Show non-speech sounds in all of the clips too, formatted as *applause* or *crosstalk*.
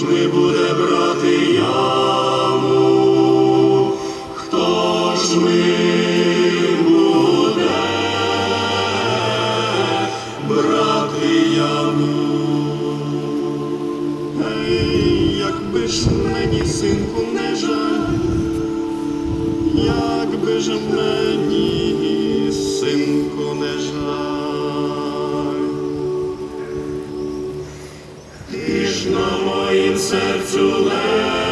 Хто ми буде брати яму? Хто ж ми буде брати яму? Ей, якби ж мені синку не жаль, якби ж мені синку не жаль. Серцю лежав,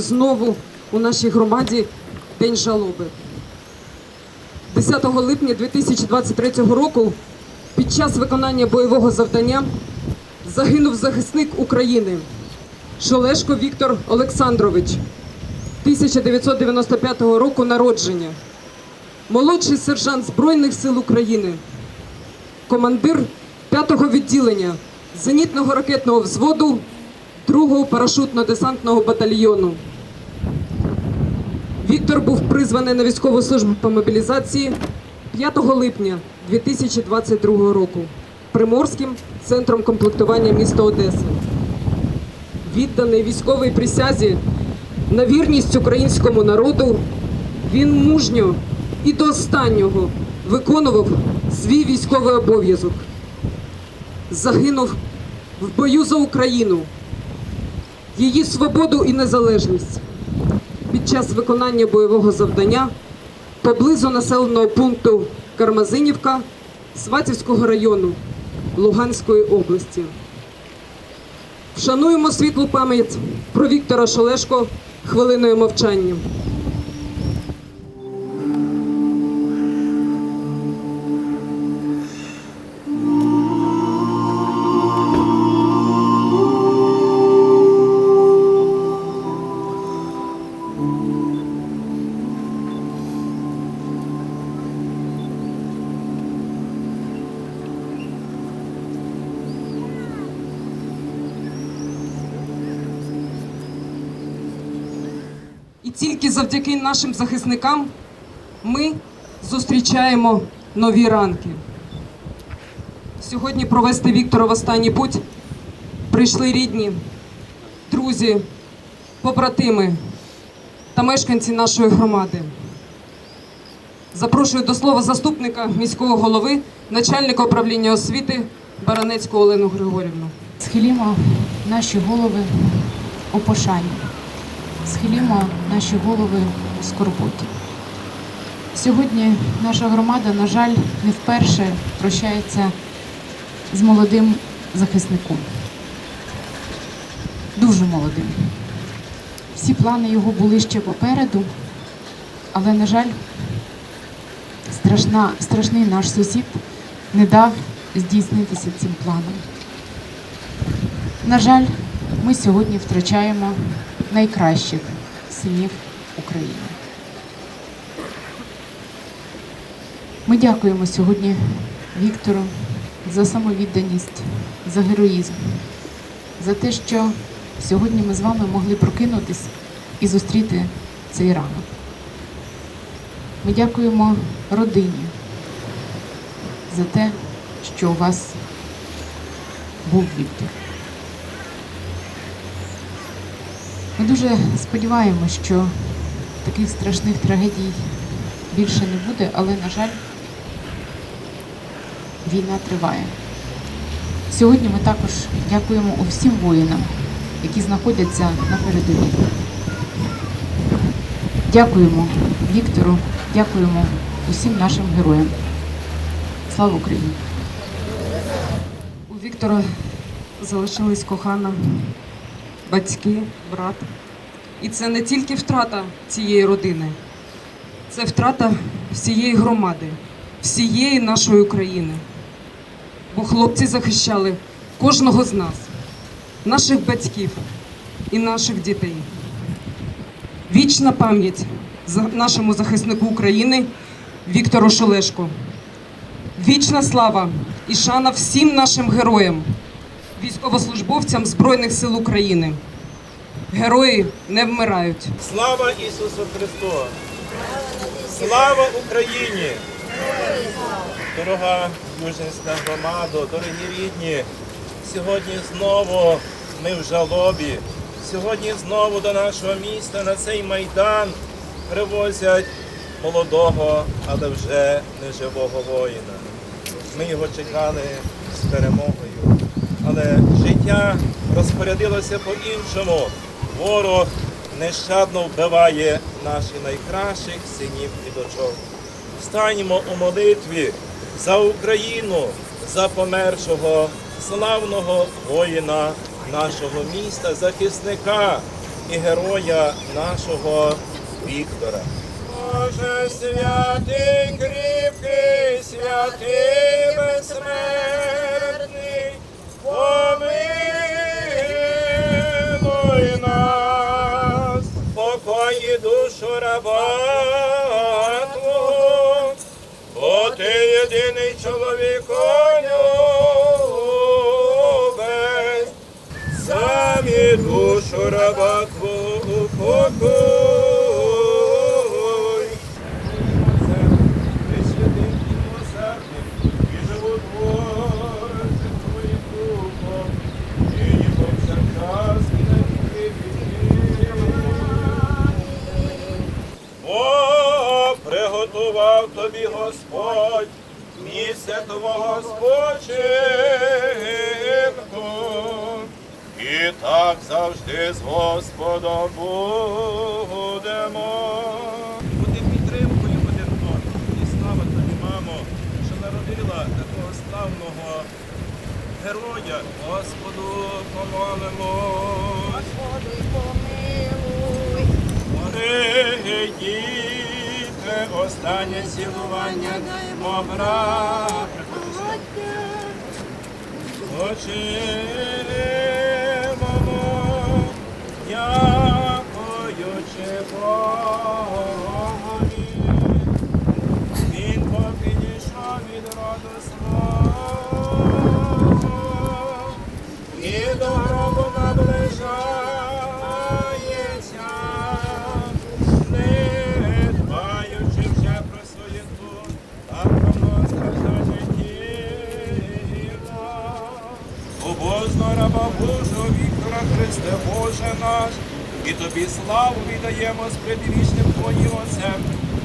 знову у нашій громаді День жалоби. 10 липня 2023 року під час виконання бойового завдання загинув захисник України Шолешко Віктор Олександрович 1995 року народження, молодший сержант Збройних сил України, командир 5-го відділення зенітного ракетного взводу 2-го парашутно-десантного батальйону. Віктор був призваний на військову службу по мобілізації 5 липня 2022 року Приморським центром комплектування міста Одеси. Відданий військовій присязі на вірність українському народу, він мужньо і до останнього виконував свій військовий обов'язок. загинув в бою за Україну, її свободу і незалежність під час виконання бойового завдання поблизу населеного пункту Кармазинівка Сватівського району Луганської області. Вшануємо світлу пам'ять про Віктора Шолешко хвилиною мовчання. Нашим захисникам ми зустрічаємо нові ранки. Сьогодні провести Віктора в останній путь прийшли рідні, друзі, побратими та мешканці нашої громади. Запрошую до слова заступника міського голови, начальника управління освіти Баранецьку Олену Григорівну. Схилімо наші голови у пошані, схилімо наші голови у скорботі. Сьогодні наша громада, на жаль, не вперше прощається з молодим захисником. Дуже молодим. Всі плани його були ще попереду, але, на жаль, страшна, страшний наш сусід не дав здійснитися цим планом. На жаль, ми сьогодні втрачаємо найкращих синів України. Ми дякуємо сьогодні Віктору за самовідданість, за героїзм, за те, що сьогодні ми з вами могли прокинутись і зустріти цей ранок. Ми дякуємо родині за те, що у вас був Віктор. Ми дуже сподіваємося, що таких страшних трагедій більше не буде, але, на жаль, війна триває. Сьогодні ми також дякуємо усім воїнам, які знаходяться на передовій. Дякуємо Віктору, дякуємо усім нашим героям. Слава Україні! У Віктора залишились кохана, батьки, брат. І це не тільки втрата цієї родини, це втрата всієї громади, всієї нашої України. Бо хлопці захищали кожного з нас, наших батьків і наших дітей. Вічна пам'ять нашому захиснику України Віктору Шолешко. Вічна слава і шана всім нашим героям, військовослужбовцям Збройних сил України. Герої не вмирають. Слава Ісусу Христу! Слава Україні! Дорога Южинська громада, дорогі рідні, сьогодні знову ми в жалобі. Сьогодні знову до нашого міста на цей майдан привозять молодого, але вже неживого воїна. Ми його чекали з перемогою. Але життя розпорядилося по-іншому. Ворог нещадно вбиває наших найкращих синів і дочок. Встаньмо у молитві за Україну, за помершого славного воїна нашого міста, захисника і героя нашого Віктора. Боже святий, кріпкий, святий безсмертний, раба Твого упокой. Пресвятим і милосердним, і животворцем Твоїм духом, нині повсякчас і на віки. Бо приготував тобі Господь місце Твого спочинку. І так завжди з Господом будемо. Бути підтримкою один одного. І слава тобі, мамо, що народила такого славного героя. Господу помолимо. Господи, помилуй. Дорогі діти, останнє цілування даємо брат. Очимемо, дякуючи Богові. Він попідійшов від роду свого, і до наближається, не дбаючи вже про суєту, а про страждання тіла. Обозно раба Христе Боже наш, і тобі славу віддаємо з предвічним Твоїм Отцем,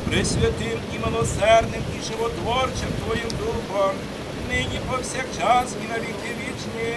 присвятим і милосердним і животворчим Твоїм Духом, нині повсякчас і на віки вічні.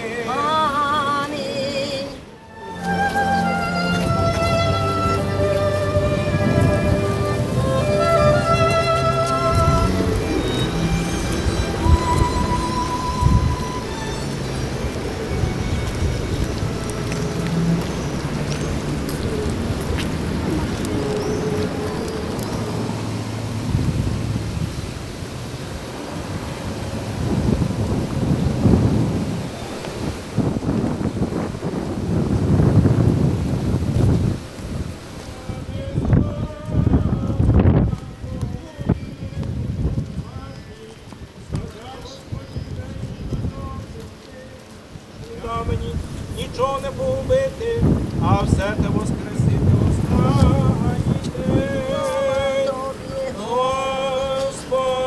Нічого не погубити, а все те воскресити останній день. Господи,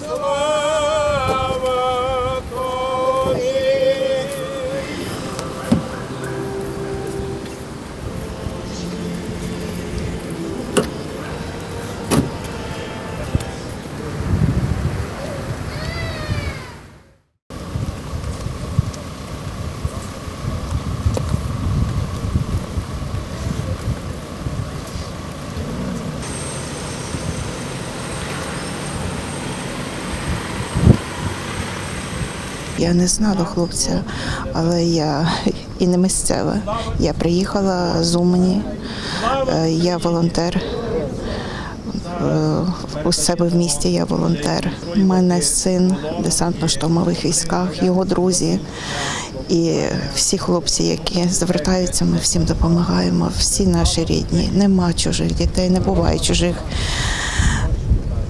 слава Тобі! Я не знала хлопця, але я і не місцева. Я приїхала з Умані, Е, я волонтер. Е, У себе в місті я волонтер. У мене син в десантно-штурмових військах, його друзі. І всі хлопці, які звертаються, ми всім допомагаємо. Всі наші рідні. Нема чужих дітей, не буває чужих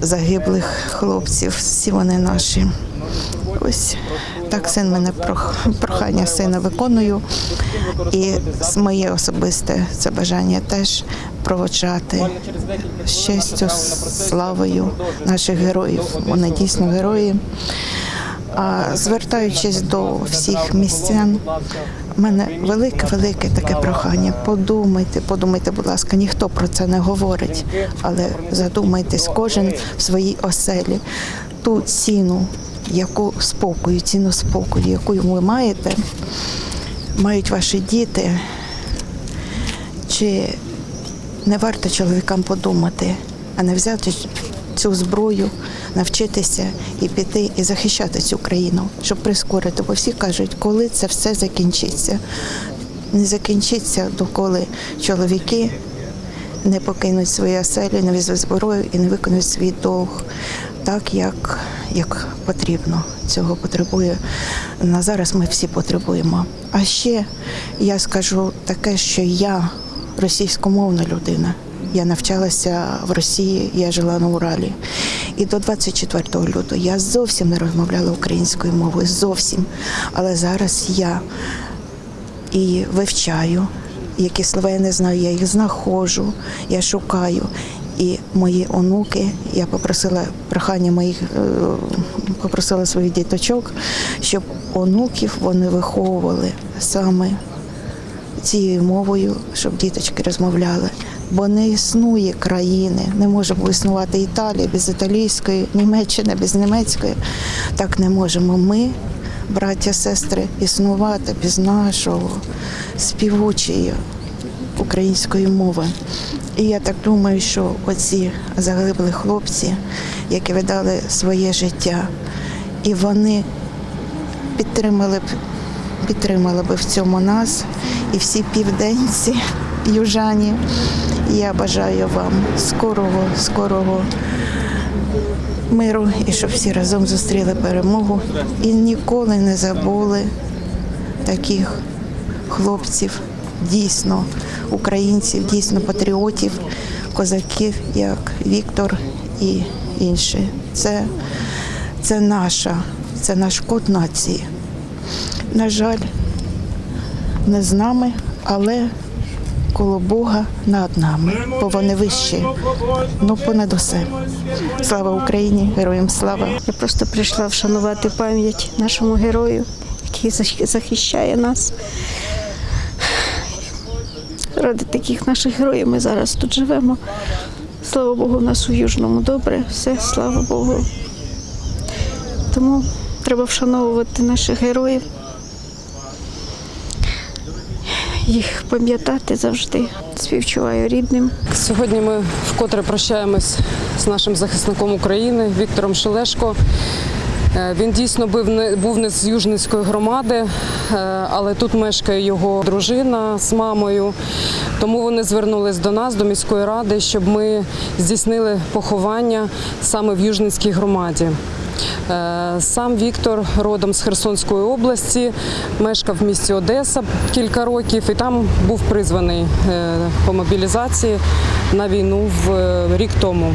загиблих хлопців. Всі вони наші. Ось так син мене прох- прохання сина виконую. І моє особисте це бажання теж проводжати з славою наших героїв. Вони дійсно герої. А звертаючись до всіх містян, в мене велике, велике таке прохання. Подумайте, подумайте, будь ласка, ніхто про це не говорить, але задумайтесь кожен в своїй оселі ту ціну, яку спокою, ціну спокою, яку ви маєте, мають ваші діти. Чи не варто чоловікам подумати, а не взяти цю зброю, навчитися і піти і захищати цю країну, щоб прискорити. Бо всі кажуть, коли це все закінчиться. Не закінчиться, доколи чоловіки не покинуть свої оселі, не візьмуть зброю і не виконують свій долг так, як, як потрібно. Цього потребує на зараз. Ми всі потребуємо. А ще я скажу таке, що я російськомовна людина. Я навчалася в Росії, я жила на Уралі. І до 24 лютого я зовсім не розмовляла українською мовою, зовсім. Але зараз я і вивчаю. Які слова я не знаю, я їх знаходжу, я шукаю. І мої онуки, я попросила прохання моїх, е, попросила своїх діточок, щоб онуків вони виховували саме цією мовою, щоб діточки розмовляли. Бо не існує країни, не може існувати Італія без італійської, Німеччина без німецької. Так не можемо ми, браття, сестри, існувати без нашого співучої української мови. І я так думаю, що оці загиблі хлопці, які видали своє життя, і вони підтримали б, підтримали б в цьому нас і всі південці, *laughs* южані. Я бажаю вам скорого, скорого миру і щоб всі разом зустріли перемогу і ніколи не забули таких хлопців, дійсно українців, дійсно патріотів, козаків, як Віктор і інші. Це, це наша, це наш код нації. На жаль, не з нами, але коло Бога над нами, бо вони вищі, ну понад усе. Слава Україні, героям слава! Я просто прийшла вшанувати пам'ять нашому герою, який захищає нас. Ради таких наших героїв ми зараз тут живемо. Слава Богу, у нас у Южному добре, все, слава Богу. Тому треба вшановувати наших героїв, їх пам'ятати завжди. Співчуваю рідним. Сьогодні ми вкотре прощаємось з нашим захисником України Віктором Шелешко. Е, Він дійсно був не з Южницької громади, е, але тут мешкає його дружина з мамою. Тому вони звернулись до нас, до міської ради, щоб ми здійснили поховання саме в Южницькій громаді. Е, Сам Віктор родом з Херсонської області, мешкав в місті Одеса кілька років і там був призваний по мобілізації на війну в рік тому.